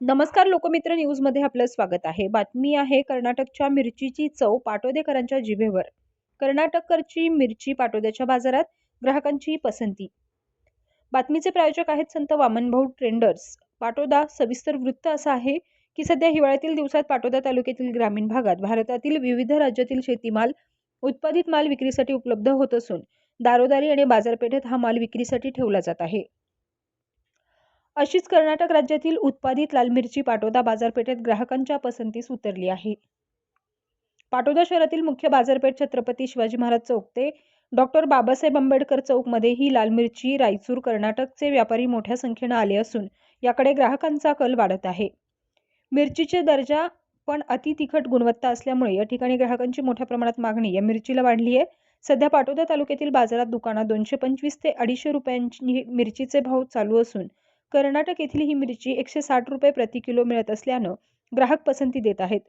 नमस्कार लोकमित्र न्यूजमध्ये आपलं स्वागत आहे. बातमी आहे कर्नाटकच्या मिरचीची चव पाटोदेकरांच्या जिभेवर. कर्नाटककरची मिरची पाटोद्याच्या बाजारात ग्राहकांची पसंती. बातमीचे प्रायोजक आहेत संत वामनभाऊ ट्रेंडर्स. पाटोदा सविस्तर वृत्त असं आहे की सध्या हिवाळ्यातील दिवसात पाटोदा तालुक्यातील ग्रामीण भागात भारतातील विविध राज्यातील शेतीमाल उत्पादित माल विक्रीसाठी उपलब्ध होत असून दारोदारी आणि बाजारपेठेत हा माल विक्रीसाठी ठेवला जात आहे. अशीच कर्नाटक राज्यातील उत्पादित लाल मिरची पाटोदा बाजारपेठेत ग्राहकांच्या पसंतीस उतरली आहे. पाटोदा शहरातील मुख्य बाजारपेठ छत्रपती शिवाजी महाराज चौक ते डॉक्टर बाबासाहेब आंबेडकर चौकमध्ये ही लाल मिरची रायचूर कर्नाटकचे व्यापारी मोठ्या संख्येनं आले असून याकडे ग्राहकांचा कल वाढत आहे. मिरचीचे दर्जा पण अति तिखट गुणवत्ता असल्यामुळे या ठिकाणी ग्राहकांची मोठ्या प्रमाणात मागणी या मिरचीला वाढली आहे. सध्या पाटोदा तालुक्यातील बाजारात दुकानात दोनशे पंचवीस ते अडीचशे रुपयांची मिरचीचे भाव चालू असून कर्नाटक येथील ही मिरची एकशे साठ रुपये प्रति किलो मिळत असल्यानं ग्राहक पसंती देत आहेत.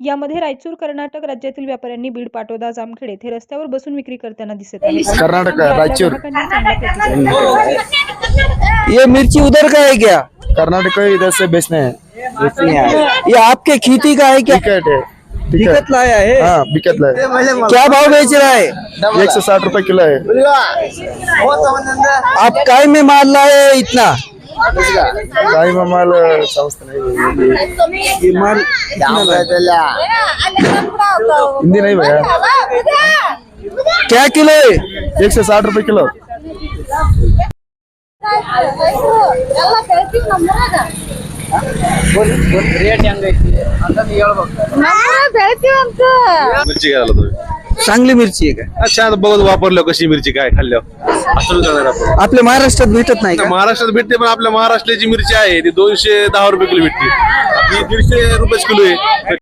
यामध्ये रायचूर कर्नाटक राज्यातील व्यापाऱ्यांनी बीड पाटोदा जामखेड येथे रस्त्यावर बसून विक्री करताना दिसत आहेत कर्नाटक, रायचूर. ग्राहकांनी चांगला प्रतिसाद दिला. आहे. ये मिर्ची उधर का है क्या? कर्नाटक को इधर से बेचने हैं। ये आपके खेती का है क्या? टिकट है लाया है? हाँ बिकट है। क्या भाव बेच रहा है? एक सौ साठ रुपए किलो है। आप काय में माल लाए इतना? काही माल समजत नहीं ये माल हिंदी नहीं भैया क्या किलो है एक सौ साठ रुपए किलो ಎಲ್ಲ ಬೆಳಿತೀವಿ ನಮ್ಮೂರಾಗ ನಮ್ಮೂರಾಗ ಬೆಳಿತೀವಂತ मिरची घ्यायला तुम्ही चांगली मिरची आहे का? अच्छा आता बघत वापरलं कशी मिरची काय खाल्ल्यावर. असं आपण. आपल्या महाराष्ट्रात भेटत नाही का? महाराष्ट्रात भेटते पण आपल्या महाराष्ट्राची मिरची आहे ती दोनशे दहा रुपये किलो भेटते. आपली दीडशे रुपये किलो आहे.